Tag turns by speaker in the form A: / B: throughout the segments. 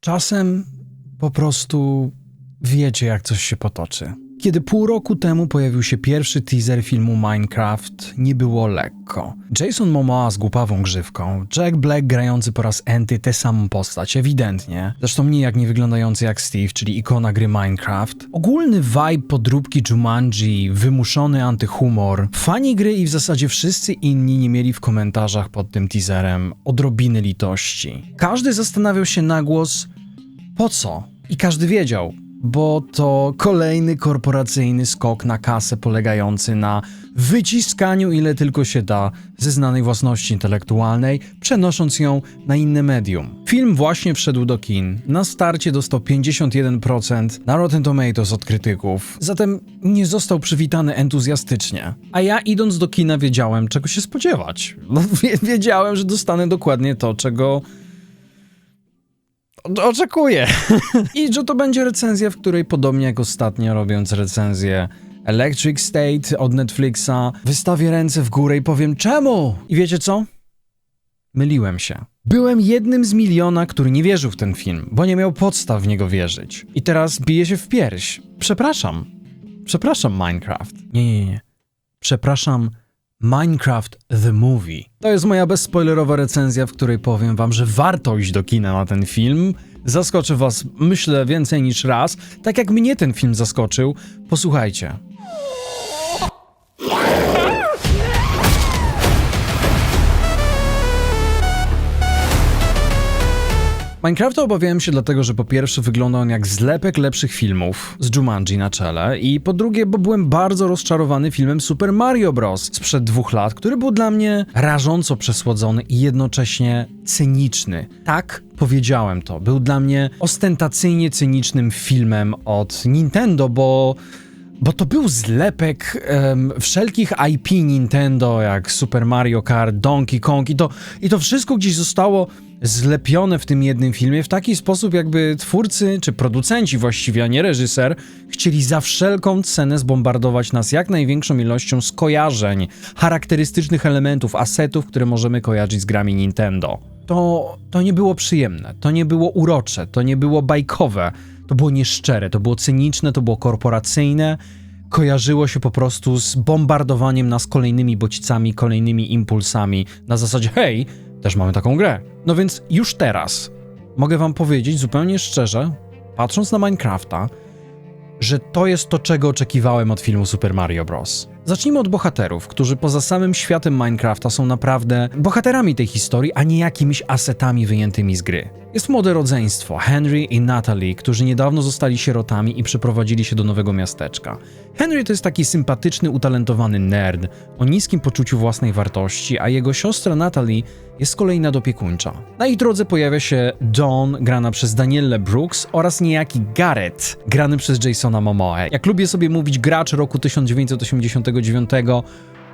A: Czasem po prostu wiecie, jak coś się potoczy. Kiedy pół roku temu pojawił się pierwszy teaser filmu Minecraft, nie było lekko. Jason Momoa z głupawą grzywką, Jack Black grający po raz enty tę samą postać, ewidentnie. Zresztą nijak nie wyglądający jak Steve, czyli ikona gry Minecraft. Ogólny vibe podróbki Jumanji, wymuszony antyhumor. Fani gry i w zasadzie wszyscy inni nie mieli w komentarzach pod tym teaserem odrobiny litości. Każdy zastanawiał się na głos, po co? I każdy wiedział, bo to kolejny korporacyjny skok na kasę polegający na wyciskaniu ile tylko się da ze znanej własności intelektualnej, przenosząc ją na inne medium. Film właśnie wszedł do kin. Na starcie dostał 51% na Rotten Tomatoes od krytyków, zatem nie został przywitany entuzjastycznie. A ja idąc do kina wiedziałem, czego się spodziewać. No, wie- wiedziałem, że dostanę dokładnie to, czego Oczekuję. I że to będzie recenzja, w której podobnie jak ostatnio robiąc recenzję Electric State od Netflixa, wystawię ręce w górę i powiem czemu? I wiecie co? Myliłem się. Byłem jednym z miliona, który nie wierzył w ten film, bo nie miał podstaw w niego wierzyć. I teraz bije się w pierś. Przepraszam. Przepraszam, Minecraft. Nie, nie, nie. Przepraszam, Minecraft The Movie. To jest moja bezspoilerowa recenzja, w której powiem wam, że warto iść do kina na ten film. Zaskoczy was, myślę, więcej niż raz. Tak jak mnie ten film zaskoczył. Posłuchajcie. Minecrafta obawiałem się dlatego, że po pierwsze wygląda on jak zlepek lepszych filmów z Jumanji na czele i po drugie, bo byłem bardzo rozczarowany filmem Super Mario Bros. sprzed dwóch lat, który był dla mnie rażąco przesłodzony i jednocześnie cyniczny. Tak, powiedziałem to. Był dla mnie ostentacyjnie cynicznym filmem od Nintendo, bo bo to był zlepek em, wszelkich IP Nintendo, jak Super Mario Kart, Donkey Kong i to, i to wszystko gdzieś zostało zlepione w tym jednym filmie w taki sposób, jakby twórcy, czy producenci właściwie, a nie reżyser, chcieli za wszelką cenę zbombardować nas jak największą ilością skojarzeń, charakterystycznych elementów, asetów, które możemy kojarzyć z grami Nintendo. To, to nie było przyjemne, to nie było urocze, to nie było bajkowe, to było nieszczere, to było cyniczne, to było korporacyjne, kojarzyło się po prostu z bombardowaniem nas kolejnymi bodźcami, kolejnymi impulsami, na zasadzie hej, też mamy taką grę. No więc już teraz mogę wam powiedzieć zupełnie szczerze, patrząc na Minecrafta, że to jest to, czego oczekiwałem od filmu Super Mario Bros. Zacznijmy od bohaterów, którzy poza samym światem Minecrafta są naprawdę bohaterami tej historii, a nie jakimiś asetami wyjętymi z gry. Jest młode rodzeństwo, Henry i Natalie, którzy niedawno zostali sierotami i przeprowadzili się do nowego miasteczka. Henry to jest taki sympatyczny, utalentowany nerd o niskim poczuciu własnej wartości, a jego siostra Natalie jest z kolei. Na ich drodze pojawia się Dawn, grana przez Danielle Brooks oraz niejaki Garrett, grany przez Jasona Momoa. Jak lubię sobie mówić, gracz roku 1989,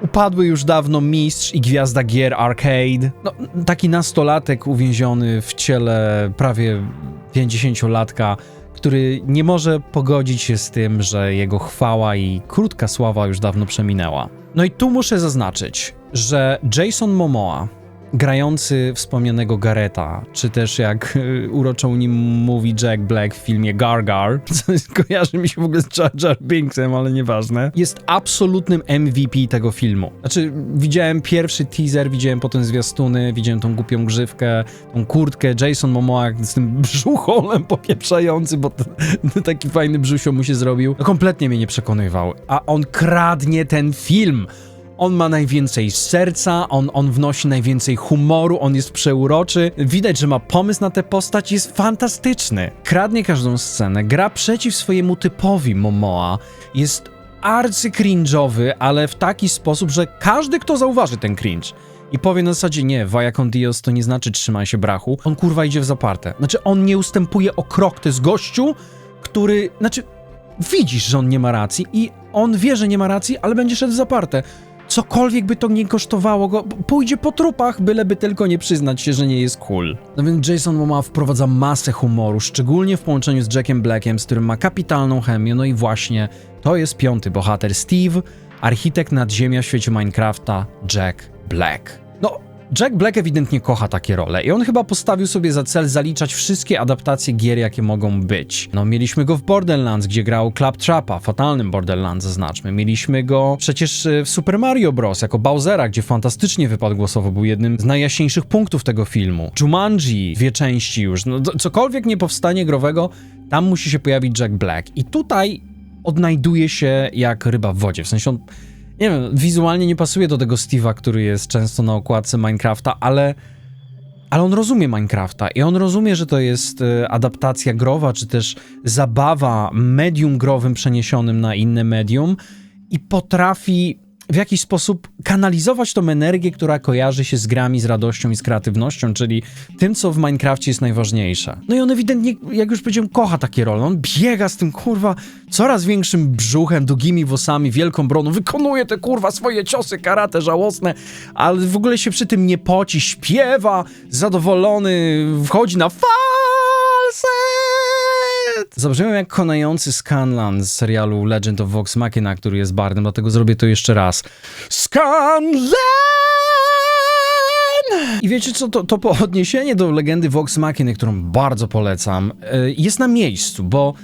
A: upadły już dawno mistrz i gwiazda gier arcade. No, taki nastolatek uwięziony w ciele prawie 50-latka, który nie może pogodzić się z tym, że jego chwała i krótka sława już dawno przeminęła. No i tu muszę zaznaczyć, że Jason Momoa, grający wspomnianego Gareta, czy też jak y, uroczą nim mówi Jack Black w filmie Gargar, co kojarzy mi się w ogóle z Jar Jar Binksem, ale nieważne, jest absolutnym MVP tego filmu. Znaczy, widziałem pierwszy teaser, widziałem potem zwiastuny, widziałem tą głupią grzywkę, tą kurtkę, Jason Momoa z tym brzucholem popieprzający, bo taki fajny brzusio mu się zrobił. No, kompletnie mnie nie przekonywał, a on kradnie ten film. On ma najwięcej serca, on, on wnosi najwięcej humoru, on jest przeuroczy. Widać, że ma pomysł na tę postać, jest fantastyczny. Kradnie każdą scenę, gra przeciw swojemu typowi Momoa. Jest arcy cringe'owy, ale w taki sposób, że każdy, kto zauważy ten cringe i powie na zasadzie nie, vaya con Dios to nie znaczy trzymaj się brachu, on kurwa idzie w zaparte. Znaczy on nie ustępuje o krok, to jest gościu, który, znaczy widzisz, że on nie ma racji i on wie, że nie ma racji, ale będzie szedł w zaparte. Cokolwiek by to nie kosztowało go, pójdzie po trupach, byleby tylko nie przyznać się, że nie jest cool. No więc Jason Momoa wprowadza masę humoru, szczególnie w połączeniu z Jackiem Blackiem, z którym ma kapitalną chemię, no i właśnie to jest piąty bohater Steve, architekt nadzziemia w świecie Minecrafta, Jack Black. Jack Black ewidentnie kocha takie role i on chyba postawił sobie za cel zaliczać wszystkie adaptacje gier, jakie mogą być. No, mieliśmy go w Borderlands, gdzie grał Claptrapa, fatalnym Borderlands zaznaczmy. Mieliśmy go przecież e, w Super Mario Bros. jako Bowsera, gdzie fantastycznie wypadł głosowo, był jednym z najjaśniejszych punktów tego filmu. Jumanji, dwie części już, no cokolwiek nie powstanie growego, tam musi się pojawić Jack Black. I tutaj odnajduje się jak ryba w wodzie, w sensie on nie wiem, wizualnie nie pasuje do tego Steve'a, który jest często na okładce Minecrafta, ale, ale on rozumie Minecrafta i on rozumie, że to jest e, adaptacja growa, czy też zabawa medium growym przeniesionym na inne medium i potrafi w jakiś sposób kanalizować tą energię, która kojarzy się z grami, z radością i z kreatywnością, czyli tym, co w Minecrafcie jest najważniejsze. No i on ewidentnie, jak już powiedziałem, kocha takie role. On biega z tym, kurwa, coraz większym brzuchem, długimi włosami, wielką broną, wykonuje te, kurwa, swoje ciosy karate żałosne, ale w ogóle się przy tym nie poci, śpiewa, zadowolony, wchodzi na falset! Zabrzmiałem jak konający Scanlan z serialu Legend of Vox Machina, który jest bardem, dlatego zrobię to jeszcze raz. Scanlan! I wiecie co, to, to po odniesienie do legendy Vox Machiny, którą bardzo polecam, y, jest na miejscu, bo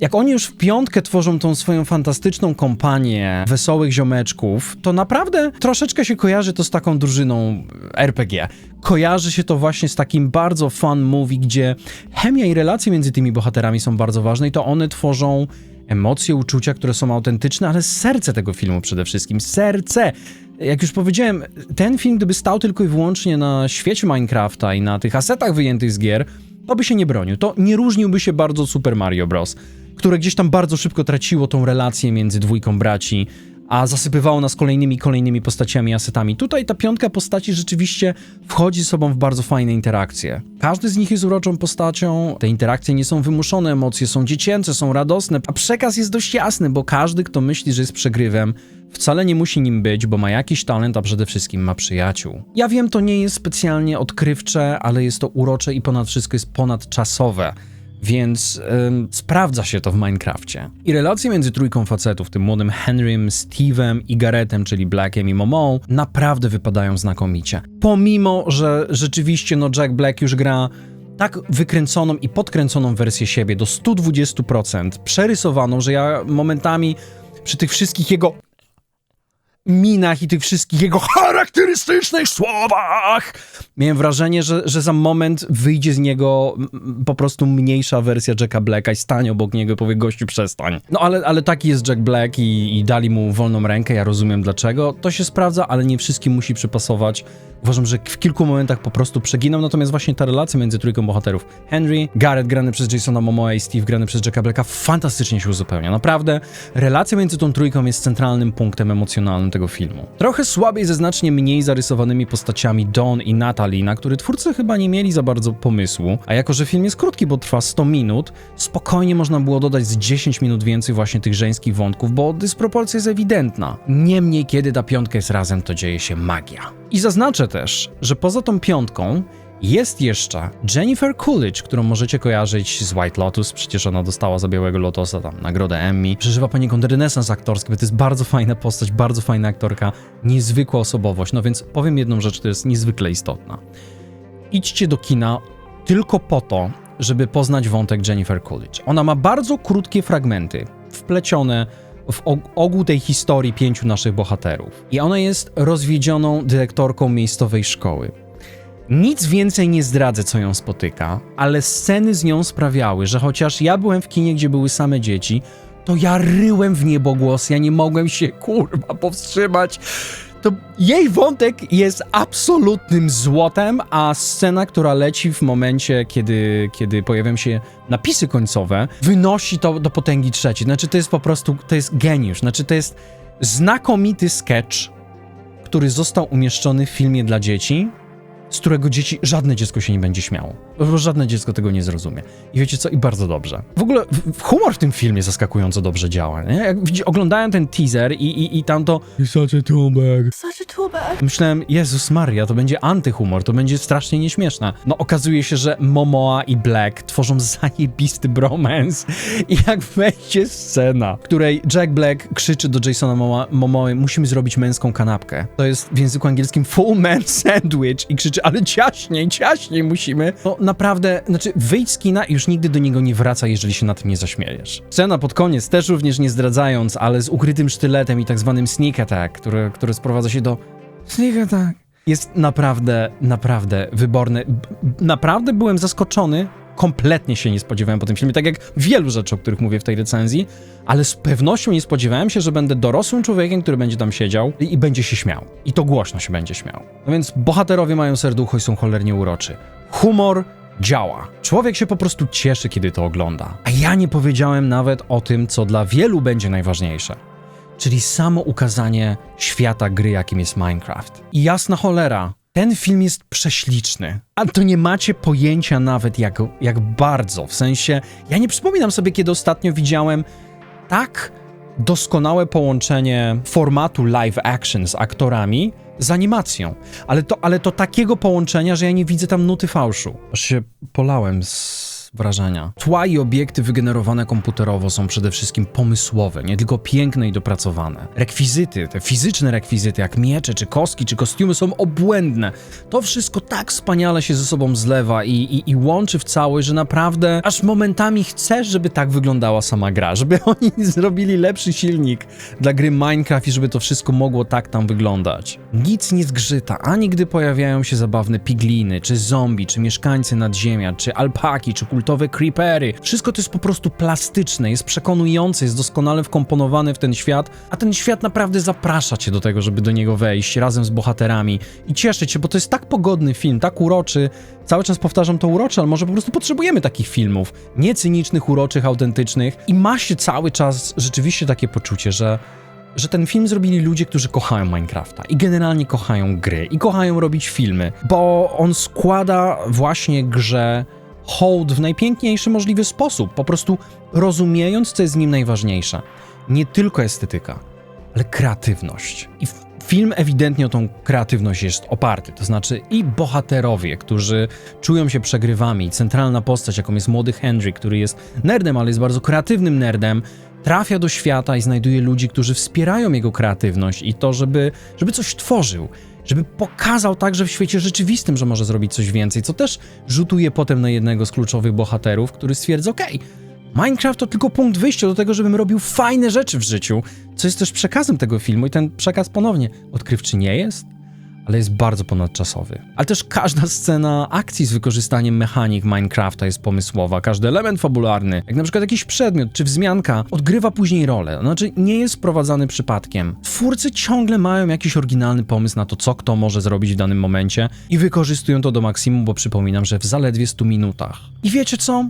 A: jak oni już w piątkę tworzą tą swoją fantastyczną kompanię wesołych ziomeczków, to naprawdę troszeczkę się kojarzy to z taką drużyną RPG. Kojarzy się to właśnie z takim bardzo fun movie, gdzie chemia i relacje między tymi bohaterami są bardzo ważne i to one tworzą emocje, uczucia, które są autentyczne, ale serce tego filmu przede wszystkim. Serce! Jak już powiedziałem, ten film, gdyby stał tylko i wyłącznie na świecie Minecrafta i na tych asetach wyjętych z gier, to by się nie bronił. To nie różniłby się bardzo od Super Mario Bros., które gdzieś tam bardzo szybko traciło tą relację między dwójką braci, a zasypywało nas kolejnymi, kolejnymi postaciami, asetami. Tutaj ta piątka postaci rzeczywiście wchodzi sobą w bardzo fajne interakcje. Każdy z nich jest uroczą postacią, te interakcje nie są wymuszone, emocje są dziecięce, są radosne, a przekaz jest dość jasny, bo każdy, kto myśli, że jest przegrywem, wcale nie musi nim być, bo ma jakiś talent, a przede wszystkim ma przyjaciół. Ja wiem, to nie jest specjalnie odkrywcze, ale jest to urocze i ponad wszystko jest ponadczasowe. Więc ym, sprawdza się to w Minecrafcie. I relacje między trójką facetów, tym młodym Henrym, Steve'em i Garethem, czyli Blackiem i Momą, naprawdę wypadają znakomicie. Pomimo, że rzeczywiście no Jack Black już gra tak wykręconą i podkręconą wersję siebie do 120%, przerysowaną, że ja momentami przy tych wszystkich jego minach i tych wszystkich jego charakterystycznych słowach. Miałem wrażenie, że, że za moment wyjdzie z niego po prostu mniejsza wersja Jacka Blacka i stanie obok niego i powie gościu przestań. No ale, ale taki jest Jack Black i, i dali mu wolną rękę, ja rozumiem dlaczego. To się sprawdza, ale nie wszystkim musi przypasować. Uważam, że w kilku momentach po prostu przeginał, natomiast właśnie ta relacja między trójką bohaterów Henry, Garrett grany przez Jasona Momoa i Steve grany przez Jacka Blacka fantastycznie się uzupełnia. Naprawdę, relacja między tą trójką jest centralnym punktem emocjonalnym tego filmu. Trochę słabiej ze znacznie mniej zarysowanymi postaciami Dawn i Natalie, na które twórcy chyba nie mieli za bardzo pomysłu, a jako, że film jest krótki, bo trwa 100 minut, spokojnie można było dodać z 10 minut więcej właśnie tych żeńskich wątków, bo dysproporcja jest ewidentna. Niemniej, kiedy ta piątka jest razem, to dzieje się magia. I zaznaczę też, że poza tą piątką jest jeszcze Jennifer Coolidge, którą możecie kojarzyć z White Lotus, przecież ona dostała za Białego Lotosa tam nagrodę Emmy. Przeżywa poniekąd renesans aktorski, bo to jest bardzo fajna postać, bardzo fajna aktorka, niezwykła osobowość, no więc powiem jedną rzecz, to jest niezwykle istotna. Idźcie do kina tylko po to, żeby poznać wątek Jennifer Coolidge. Ona ma bardzo krótkie fragmenty, wplecione w og- ogół tej historii pięciu naszych bohaterów. I ona jest rozwiedzioną dyrektorką miejscowej szkoły. Nic więcej nie zdradzę, co ją spotyka, ale sceny z nią sprawiały, że chociaż ja byłem w kinie, gdzie były same dzieci, to ja ryłem w niebogłos, ja nie mogłem się kurwa powstrzymać. To jej wątek jest absolutnym złotem, a scena, która leci w momencie, kiedy, kiedy pojawią się napisy końcowe, wynosi to do potęgi trzeciej. Znaczy, to jest po prostu, to jest geniusz. Znaczy, to jest znakomity sketch, który został umieszczony w filmie dla dzieci, z którego dzieci, żadne dziecko się nie będzie śmiało. Bo żadne dziecko tego nie zrozumie. I wiecie co? I bardzo dobrze. W ogóle humor w tym filmie zaskakująco dobrze działa, nie? Jak widzi, oglądałem ten teaser i, i, i tam to You're such a toolbag.
B: Such a toolbag.
A: Myślałem, Jezus Maria, to będzie antyhumor, to będzie strasznie nieśmieszne. No okazuje się, że Momoa i Black tworzą zajebisty bromance i jak wejdzie scena, w której Jack Black krzyczy do Jasona Momoa, Momoa musimy zrobić męską kanapkę. To jest w języku angielskim full man sandwich i krzyczy, ale ciaśniej, ciaśniej musimy. No naprawdę, znaczy wyjdź z kina i już nigdy do niego nie wraca, jeżeli się na tym nie zaśmiejesz. Scena pod koniec, też również nie zdradzając, ale z ukrytym sztyletem i tak zwanym sneak attack, który, który sprowadza się do sneak attack. Jest naprawdę, naprawdę wyborny. B- Naprawdę byłem zaskoczony. Kompletnie się nie spodziewałem po tym filmie, tak jak wielu rzeczy, o których mówię w tej recenzji, ale z pewnością nie spodziewałem się, że będę dorosłym człowiekiem, który będzie tam siedział i, i będzie się śmiał. I to głośno się będzie śmiał. No więc bohaterowie mają serducho i są cholernie uroczy. Humor działa. Człowiek się po prostu cieszy, kiedy to ogląda. A ja nie powiedziałem nawet o tym, co dla wielu będzie najważniejsze czyli samo ukazanie świata gry, jakim jest Minecraft. I jasna cholera, ten film jest prześliczny. A to nie macie pojęcia nawet jak, jak bardzo. W sensie, ja nie przypominam sobie, kiedy ostatnio widziałem tak doskonałe połączenie formatu live action z aktorami z animacją. Ale to, ale to takiego połączenia, że ja nie widzę tam nuty fałszu. Aż się polałem z wrażenia. Tła i obiekty wygenerowane komputerowo są przede wszystkim pomysłowe, nie tylko piękne i dopracowane. Rekwizyty, te fizyczne rekwizyty, jak miecze, czy kostki, czy kostiumy są obłędne. To wszystko tak wspaniale się ze sobą zlewa i, i, i łączy w całość, że naprawdę aż momentami chcesz, żeby tak wyglądała sama gra, żeby oni zrobili lepszy silnik dla gry Minecraft i żeby to wszystko mogło tak tam wyglądać. Nic nie zgrzyta, ani gdy pojawiają się zabawne pigliny, czy zombie, czy mieszkańcy nadzziemia, czy alpaki, czy kultowe creepery. Wszystko to jest po prostu plastyczne, jest przekonujące, jest doskonale wkomponowane w ten świat, a ten świat naprawdę zaprasza cię do tego, żeby do niego wejść razem z bohaterami i cieszyć się, bo to jest tak pogodny film, tak uroczy. Cały czas powtarzam to uroczy, ale może po prostu potrzebujemy takich filmów, nie cynicznych, uroczych, autentycznych i ma się cały czas rzeczywiście takie poczucie, że że ten film zrobili ludzie, którzy kochają Minecrafta i generalnie kochają gry i kochają robić filmy, bo on składa właśnie grze hołd w najpiękniejszy możliwy sposób, po prostu rozumiejąc, co jest w nim najważniejsze. Nie tylko estetyka, ale kreatywność. I film ewidentnie o tą kreatywność jest oparty, to znaczy i bohaterowie, którzy czują się przegrywami, centralna postać, jaką jest młody Henry, który jest nerdem, ale jest bardzo kreatywnym nerdem, trafia do świata i znajduje ludzi, którzy wspierają jego kreatywność i to, żeby, żeby coś tworzył, żeby pokazał także w świecie rzeczywistym, że może zrobić coś więcej, co też rzutuje potem na jednego z kluczowych bohaterów, który stwierdza, okej, Minecraft to tylko punkt wyjścia do tego, żebym robił fajne rzeczy w życiu, co jest też przekazem tego filmu i ten przekaz ponownie odkrywczy nie jest, ale jest bardzo ponadczasowy. Ale też każda scena akcji z wykorzystaniem mechanik Minecrafta jest pomysłowa, każdy element fabularny, jak na przykład jakiś przedmiot czy wzmianka, odgrywa później rolę, znaczy nie jest wprowadzany przypadkiem. Twórcy ciągle mają jakiś oryginalny pomysł na to, co kto może zrobić w danym momencie i wykorzystują to do maksimum, bo przypominam, że w zaledwie 100 minutach. I wiecie co?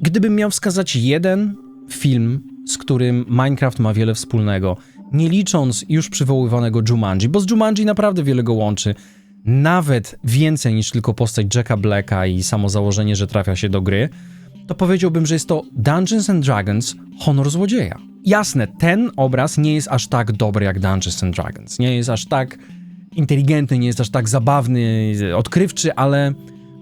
A: Gdybym miał wskazać jeden film, z którym Minecraft ma wiele wspólnego, nie licząc już przywoływanego Jumanji, bo z Jumanji naprawdę wiele go łączy, nawet więcej niż tylko postać Jacka Blacka i samo założenie, że trafia się do gry, to powiedziałbym, że jest to Dungeons and Dragons Honor Złodzieja. Jasne, ten obraz nie jest aż tak dobry jak Dungeons and Dragons, nie jest aż tak inteligentny, nie jest aż tak zabawny, odkrywczy, ale,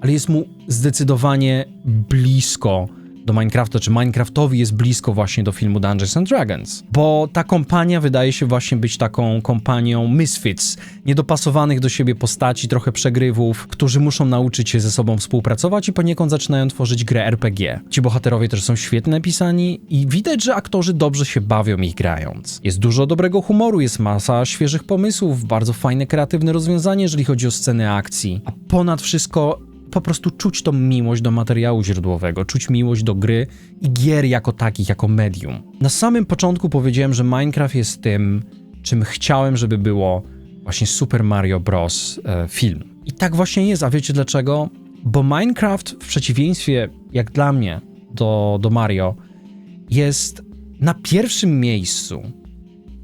A: ale jest mu zdecydowanie blisko do Minecrafta, czy Minecraftowi jest blisko właśnie do filmu Dungeons and Dragons. Bo ta kompania wydaje się właśnie być taką kompanią misfits, niedopasowanych do siebie postaci, trochę przegrywów, którzy muszą nauczyć się ze sobą współpracować i poniekąd zaczynają tworzyć grę RPG. Ci bohaterowie też są świetnie napisani i widać, że aktorzy dobrze się bawią ich grając. Jest dużo dobrego humoru, jest masa świeżych pomysłów, bardzo fajne, kreatywne rozwiązanie, jeżeli chodzi o sceny akcji. A ponad wszystko po prostu czuć tą miłość do materiału źródłowego, czuć miłość do gry i gier jako takich, jako medium. Na samym początku powiedziałem, że Minecraft jest tym, czym chciałem, żeby było właśnie Super Mario Bros. E, film. I tak właśnie jest, a wiecie dlaczego? Bo Minecraft w przeciwieństwie, jak dla mnie, do, do Mario, jest na pierwszym miejscu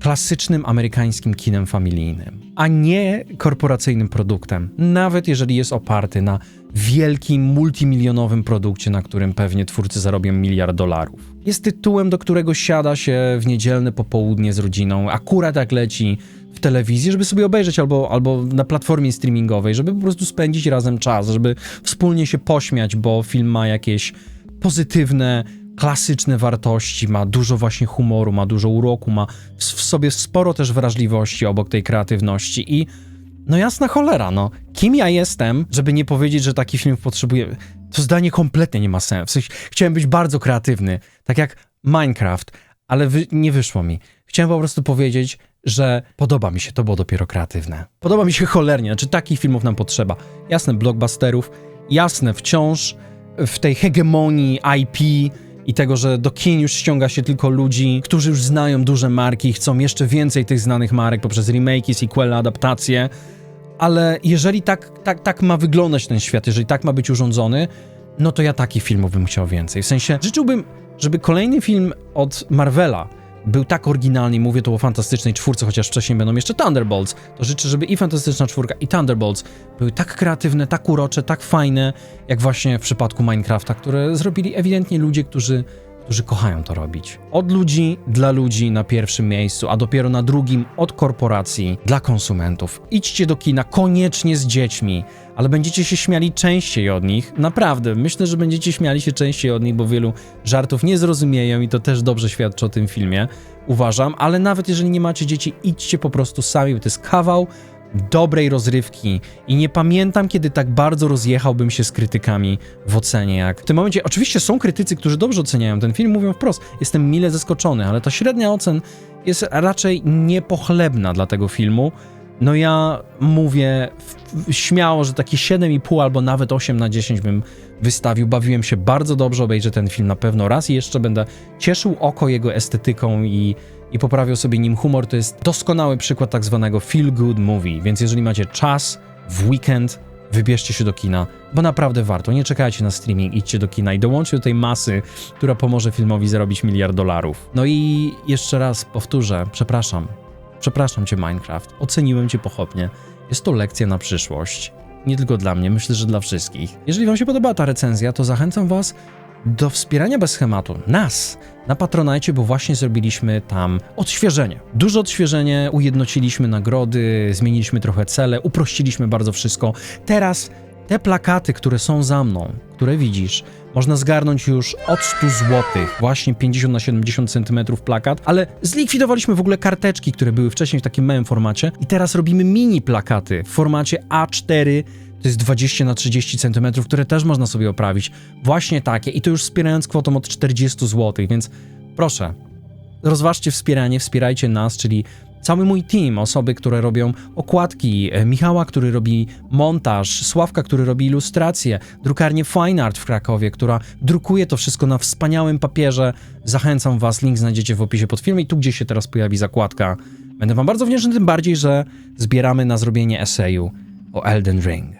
A: klasycznym amerykańskim kinem familijnym, a nie korporacyjnym produktem, nawet jeżeli jest oparty na wielkim, multimilionowym produkcie, na którym pewnie twórcy zarobią miliard dolarów. Jest tytułem, do którego siada się w niedzielne popołudnie z rodziną, akurat jak leci w telewizji, żeby sobie obejrzeć albo, albo na platformie streamingowej, żeby po prostu spędzić razem czas, żeby wspólnie się pośmiać, bo film ma jakieś pozytywne, klasyczne wartości, ma dużo właśnie humoru, ma dużo uroku, ma w, sobie sporo też wrażliwości obok tej kreatywności i no jasna cholera, no. Kim ja jestem, żeby nie powiedzieć, że taki film potrzebuje... To zdanie kompletnie nie ma sensu. Chciałem być bardzo kreatywny, tak jak Minecraft, ale wy... nie wyszło mi. Chciałem po prostu powiedzieć, że podoba mi się, to było dopiero kreatywne. Podoba mi się cholernie, znaczy takich filmów nam potrzeba. Jasne, blockbusterów, jasne, wciąż w tej hegemonii IP i tego, że do kin już ściąga się tylko ludzi, którzy już znają duże marki i chcą jeszcze więcej tych znanych marek poprzez remake'i, sequele, adaptacje, ale jeżeli tak, tak, tak ma wyglądać ten świat, jeżeli tak ma być urządzony, no to ja takich filmów bym chciał więcej. W sensie życzyłbym, żeby kolejny film od Marvela był tak oryginalny, mówię tu o fantastycznej czwórce, chociaż wcześniej będą jeszcze Thunderbolts, to życzę, żeby i fantastyczna czwórka, i Thunderbolts były tak kreatywne, tak urocze, tak fajne, jak właśnie w przypadku Minecrafta, które zrobili ewidentnie ludzie, którzy którzy kochają to robić. Od ludzi, dla ludzi na pierwszym miejscu, a dopiero na drugim od korporacji dla konsumentów. Idźcie do kina koniecznie z dziećmi, ale będziecie się śmiali częściej od nich. Naprawdę, myślę, że będziecie śmiali się częściej od nich, bo wielu żartów nie zrozumieją i to też dobrze świadczy o tym filmie, uważam, ale nawet jeżeli nie macie dzieci, idźcie po prostu sami, bo to jest kawał dobrej rozrywki i nie pamiętam, kiedy tak bardzo rozjechałbym się z krytykami w ocenie, jak w tym momencie. Oczywiście są krytycy, którzy dobrze oceniają ten film, mówią wprost, jestem mile zaskoczony, ale ta średnia ocen jest raczej niepochlebna dla tego filmu. No ja mówię śmiało, że takie 7,5 albo nawet 8 na 10 bym wystawił. Bawiłem się bardzo dobrze, obejrzę ten film na pewno raz i jeszcze będę cieszył oko jego estetyką i, i poprawiał sobie nim humor. To jest doskonały przykład tak zwanego feel good movie, więc jeżeli macie czas w weekend, wybierzcie się do kina, bo naprawdę warto. Nie czekajcie na streaming, idźcie do kina i dołączcie do tej masy, która pomoże filmowi zarobić miliard dolarów. No i jeszcze raz powtórzę, przepraszam. Przepraszam cię, Minecraft. Oceniłem cię pochopnie. Jest to lekcja na przyszłość. Nie tylko dla mnie, myślę, że dla wszystkich. Jeżeli wam się podobała ta recenzja, to zachęcam was do wspierania bez schematu nas na Patronajcie, bo właśnie zrobiliśmy tam odświeżenie. Duże odświeżenie, ujednociliśmy nagrody, zmieniliśmy trochę cele, uprościliśmy bardzo wszystko. Teraz te plakaty, które są za mną, które widzisz, można zgarnąć już od 100 zł, właśnie 50 na 70 cm plakat, ale zlikwidowaliśmy w ogóle karteczki, które były wcześniej w takim małym formacie i teraz robimy mini plakaty w formacie A4 to jest 20 na 30 cm, które też można sobie oprawić. Właśnie takie i to już wspierając kwotą od 40 zł, więc proszę, rozważcie wspieranie, wspierajcie nas, czyli cały mój team, osoby, które robią okładki, e, Michała, który robi montaż, Sławka, który robi ilustracje, drukarnię Fine Art w Krakowie, która drukuje to wszystko na wspaniałym papierze. Zachęcam was, link znajdziecie w opisie pod filmem i tu gdzieś się teraz pojawi zakładka. Będę wam bardzo wdzięczny, tym bardziej, że zbieramy na zrobienie eseju o Elden Ring.